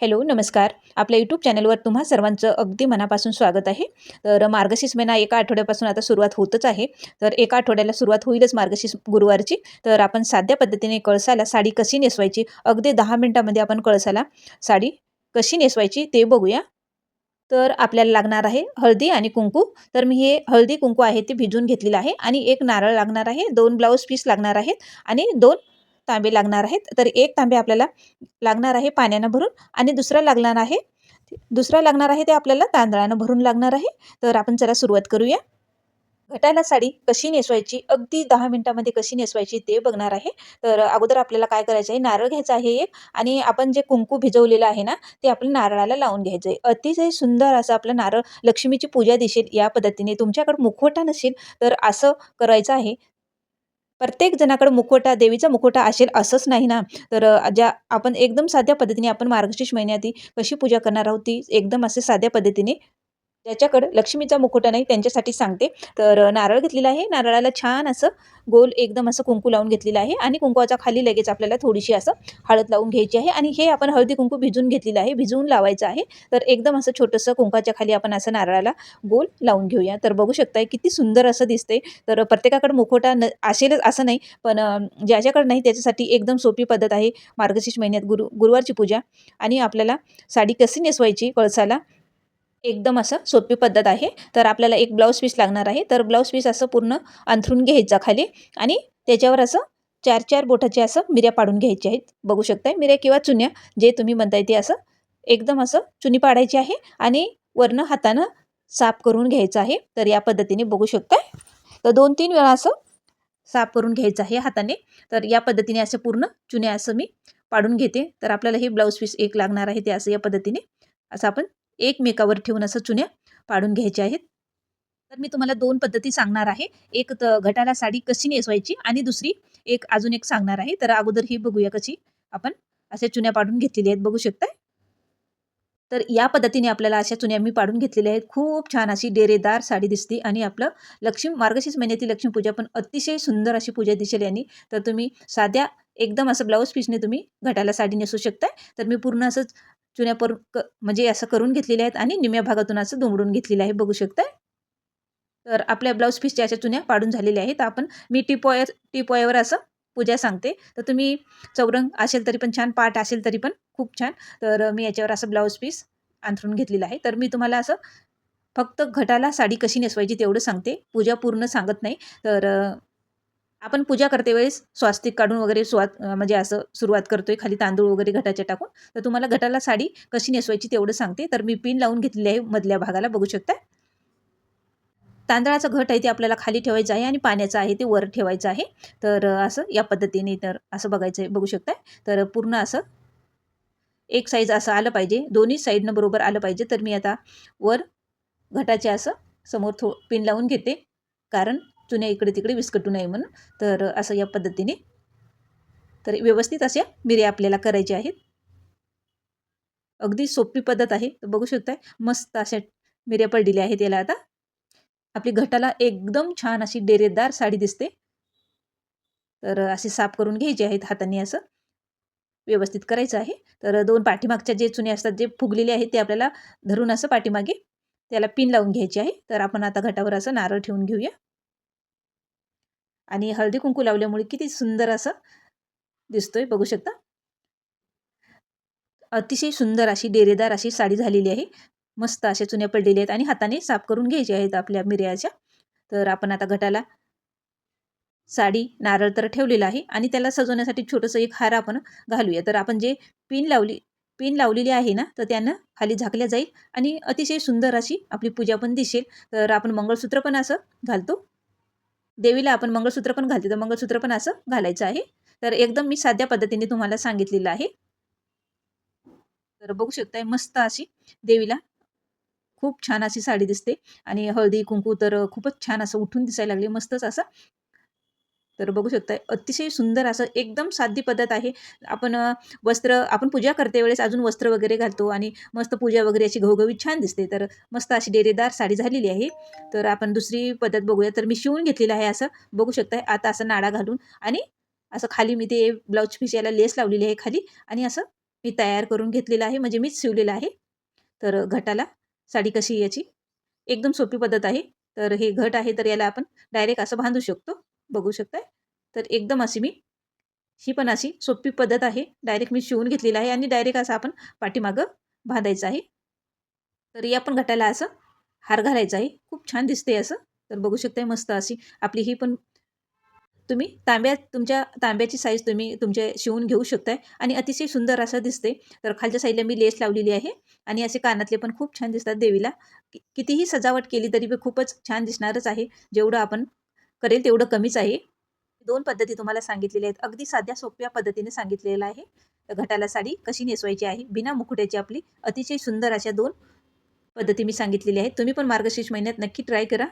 Hello नमस्कार. आपल्या YouTube चॅनलवर तुम्हा सर्वांचं अगदी मनापासून स्वागत आहे. तर मार्गशीर्ष महिना एका आठवड्यापासून आता सुरुवात होतच आहे. तर एका आठवड्याला सुरुवात होईलच मार्गशीर्ष गुरुवारची. तर आपण साध्या पद्धतीने कळसाला साडी कशी नेसवायची? अगदी दहा मिनटामध्ये आपण कळसाला साडी कशी नेसवायची ते बघूया. तर आपल्याला लागणार आहे हळदी आणि कुंकू. तर मी हे हळदी कुंकू आहे ते भिजून घेतलेलं आहे आणि एक नारळ लागणार आहे. दोन ब्लाऊज पीस लागणार आहेत आणि दोन तांबे लागणार आहेत. तर एक तांबे आपल्याला लागणार आहे पाण्यानं भरून आणि दुसरा लागणार आहे दुसरा लागणार आहे ते आपल्याला तांदळानं भरून लागणार आहे. तर आपण चला सुरुवात करूया. घटायला साडी कशी नेसवायची? अगदी दहा मिनटामध्ये कशी नेसवायची ते बघणार आहे. तर अगोदर आपल्याला काय करायचं आहे नारळ घ्यायचं आहे एक आणि आपण जे कुंकू भिजवलेलं आहे ना ते आपल्या नारळाला लावून घ्यायचं आहे अतिशय सुंदर असं आपलं नारळ लक्ष्मीची पूजा दिसेल या पद्धतीने. तुमच्याकडे मुखवटा नसेल तर असं करायचं आहे. प्रत्येक जणाकडे मुखवटा देवीचा मुखवटा असेल असंच नाही ना. तर ज्या आपण एकदम साध्या पद्धतीने आपण मार्गशीर्ष महिन्यात कशी पूजा करणार आहोत ती एकदम असे साध्या पद्धतीने ज्याच्याकडं लक्ष्मीचा मुखवटा नाही त्यांच्यासाठी सांगते. तर नारळ घेतलेला आहे. नारळाला छान असं गोल एकदम असं कुंकू लावून घेतलेलं आहे आणि कुंकवाच्या खाली लगेच आपल्याला थोडीशी असं हळद लावून घ्यायची आहे आणि हे आपण हळदी कुंकू भिजून घेतलेलं आहे भिजवून लावायचं आहे. तर एकदम असं छोटंसं कुंकाच्या खाली आपण असं नारळाला गोल लावून घेऊया. तर बघू शकताय किती सुंदर असं दिसते तर प्रत्येकाकडे मुखोटा न असेलच असं नाही पण ज्याच्याकडं ज्याच्याकडे नाही त्याच्यासाठी एकदम सोपी पद्धत आहे मार्गशीर्ष महिन्यात गुरु गुरुवारची पूजा आणि आपल्याला साडी कशी नेसवायची कळसाला? एकदम असं सोपी पद्धत आहे. तर आपल्याला एक ब्लाऊज पीस लागणार आहे. तर ब्लाऊज पीस असं पूर्ण अंथरून घ्यायचा खाली आणि त्याच्यावर असं चार चार बोटाचे असं मिऱ्या पाडून घ्यायच्या आहेत. बघू शकताय मिऱ्या किंवा चुन्या जे तुम्ही म्हणताय ते असं एकदम असं चुनी पाडायची आहे आणि वरनं हातानं साफ करून घ्यायचं आहे. तर या पद्धतीने बघू शकताय. तर दोन तीन वेळा असं साफ करून घ्यायचं आहे हाताने. तर या पद्धतीने असं पूर्ण चुन्या असं मी पाडून घेते. तर आपल्याला हे ब्लाऊज पीस एक लागणार आहे ते असं या पद्धतीने. असं आपण एकमेकावर ठेवून असं चुन्या पाडून घ्यायच्या आहेत. तर मी तुम्हाला दोन पद्धती सांगणार आहे. एक तर घटाला साडी कशी नेसवायची आणि दुसरी एक अजून एक सांगणार आहे. तर अगोदर ही बघूया कशी आपण अशा चुन्या पाडून घेतलेल्या आहेत. बघू शकताय? तर या पद्धतीने आपल्याला अशा चुन्या मी पाडून घेतलेल्या आहेत. खूप छान अशी डेरेदार साडी दिसते आणि आपलं लक्ष्मी मार्गशीर्ष महिन्यातील लक्ष्मी पूजा पण अतिशय सुंदर अशी पूजा दिसेल यांनी. तर तुम्ही साध्या एकदम असं ब्लाऊज पीसने तुम्ही घटाला साडी नेसू शकताय. तर मी पूर्ण असंच चुन्या पर क म्हणजे असं करून घेतलेल्या आहेत आणि निम्या भागातून असं दुमडून घेतलेलं आहे. बघू शकताय? तर आपल्या ब्लाऊज पीसच्या अशा चुन्या पाडून झालेल्या आहेत. आपण मी टिपॉय टिपॉयवर असं पूजा सांगते. तर तुम्ही चौरंग असेल तरी पण छान पाठ असेल तरी पण खूप छान. तर मी याच्यावर असं ब्लाऊज पीस अंथरून घेतलेलं आहे. तर मी तुम्हाला असं फक्त घटाला साडी कशी नेसवायची तेवढं सांगते. पूजा पूर्ण सांगत नाही. तर आपण पूजा करते वेळेस स्वास्तिक काढून वगैरे स्वात म्हणजे असं सुरुवात करतोय खाली तांदूळ वगैरे घटाच्या टाकून. तर तुम्हाला घटाला साडी कशी नेसवायची तेवढं सांगते. तर मी पिन लावून घेतलेली आहे मधल्या भागाला बघू शकता. तांदळाचं घट आहे ते आपल्याला खाली ठेवायचं आहे आणि पाण्याचं आहे ते वर ठेवायचं आहे. तर असं या पद्धतीने तर असं बघायचं आहे बघू शकताय तर पूर्ण असं एक साईज असं आलं पाहिजे. दोन्ही साईडनं बरोबर आलं पाहिजे. तर मी आता वर घटाचे असं समोर थो पिन लावून घेते. कारण चुन्या इकडे तिकडे विस्कटू नये म्हणून. तर असं या पद्धतीने तर व्यवस्थित अशा मिऱ्या आपल्याला करायच्या आहेत. अगदी सोपी पद्धत आहे. तर बघू शकताय मस्त अशा मिऱ्या पडलेल्या आहेत याला आता. आपली घटाला एकदम छान अशी डेरेदार साडी दिसते. तर असे साफ करून घ्यायचे आहेत हाताने असं. व्यवस्थित करायचं आहे. तर दोन पाठीमागच्या जे चुने असतात जे फुगलेले आहेत ते आपल्याला धरून असं पाठीमागे त्याला पिन लावून घ्यायची आहे. तर आपण आता घटावर असं नारळ ठेवून घेऊया. आणि हळदी कुंकू लावल्यामुळे किती सुंदर असं दिसतोय बघू शकता. अतिशय सुंदर अशी डेरेदार अशी साडी झालेली आहे. मस्त अशा चुन्या पडलेल्या आहेत आणि हाताने साफ करून घ्यायच्या आहेत आपल्या मिर्याच्या. तर आपण आता घटाला साडी नारळ तर ठेवलेला आहे आणि त्याला सजवण्यासाठी छोटंसं एक हार आपण घालूया. तर आपण जे पिन लावली पिन लावलेली आहे ना तर त्यानं खाली झाकल्या जाईल आणि अतिशय सुंदर अशी आपली पूजा पण दिसेल. तर आपण मंगळसूत्र पण असं घालतो. देवीला आपण मंगळसूत्र पण घालते. तर मंगळसूत्र पण असं घालायचं आहे. तर एकदम मी साध्या पद्धतीने तुम्हाला सांगितलेलं आहे. तर बघू शकताय मस्त अशी देवीला खूप छान अशी साडी दिसते. आणि हळदी कुंकू तर खूपच छान असं उठून दिसायला लागले. मस्तच असं तर बघू शकताय अतिशय सुंदर असं एकदम साधी पद्धत आहे. आपण वस्त्र आपण पूजा करते वेळेस अजून वस्त्र वगैरे घालतो आणि मस्त पूजा वगैरे अशी घवघवीत छान दिसते. तर मस्त अशी डेरेदार साडी झालेली आहे. तर आपण दुसरी पद्धत बघूया. तर मी शिवून घेतलेलं आहे असं बघू शकता आता असं नाडा घालून आणि असं खाली मी ते ब्लाऊज पीस याला लेस लावलेली आहे खाली आणि असं मी तयार करून घेतलेलं आहे. म्हणजे मीच शिवलेलं आहे. तर घटाला साडी कशी याची? एकदम सोपी पद्धत आहे. तर हे घट आहे तर याला आपण डायरेक्ट असं बांधू शकतो. बघू शकताय. तर एकदम अशी मी ही पण अशी सोपी पद्धत आहे. डायरेक्ट मी शिवून घेतलेलं आहे आणि डायरेक्ट असं आपण पाठीमागं बांधायचं आहे. तर या पण घटाला असं हार घालायचा आहे. खूप छान दिसते असं. तर बघू शकताय मस्त अशी आपली ही पण तुम्ही तांब्या तुमच्या तांब्याची साईज तुम्ही तुमच्या शिवून घेऊ शकताय आणि अतिशय सुंदर असं दिसते तर खालच्या साईडला मी लेस लावलेली आहे आणि असे कानातले पण खूप छान दिसतात देवीला. कितीही सजावट केली तरी पण खूपच छान दिसणारच आहे. जेवढं आपण करेल तेवढं कमीच आहे. दोन पद्धती तुम्हाला सांगितलेल्या आहेत. अगदी साध्या सोप्या पद्धतीने सांगितलेलं आहे. घटाला साडी कशी नेसवायची आहे? बिना मुकुट्याची आपली. अतिशय सुंदर अशा दोन पद्धती मी सांगितलेली आहेत. तुम्ही पण मार्गशीर्ष महिन्यात नक्की ट्राय करा.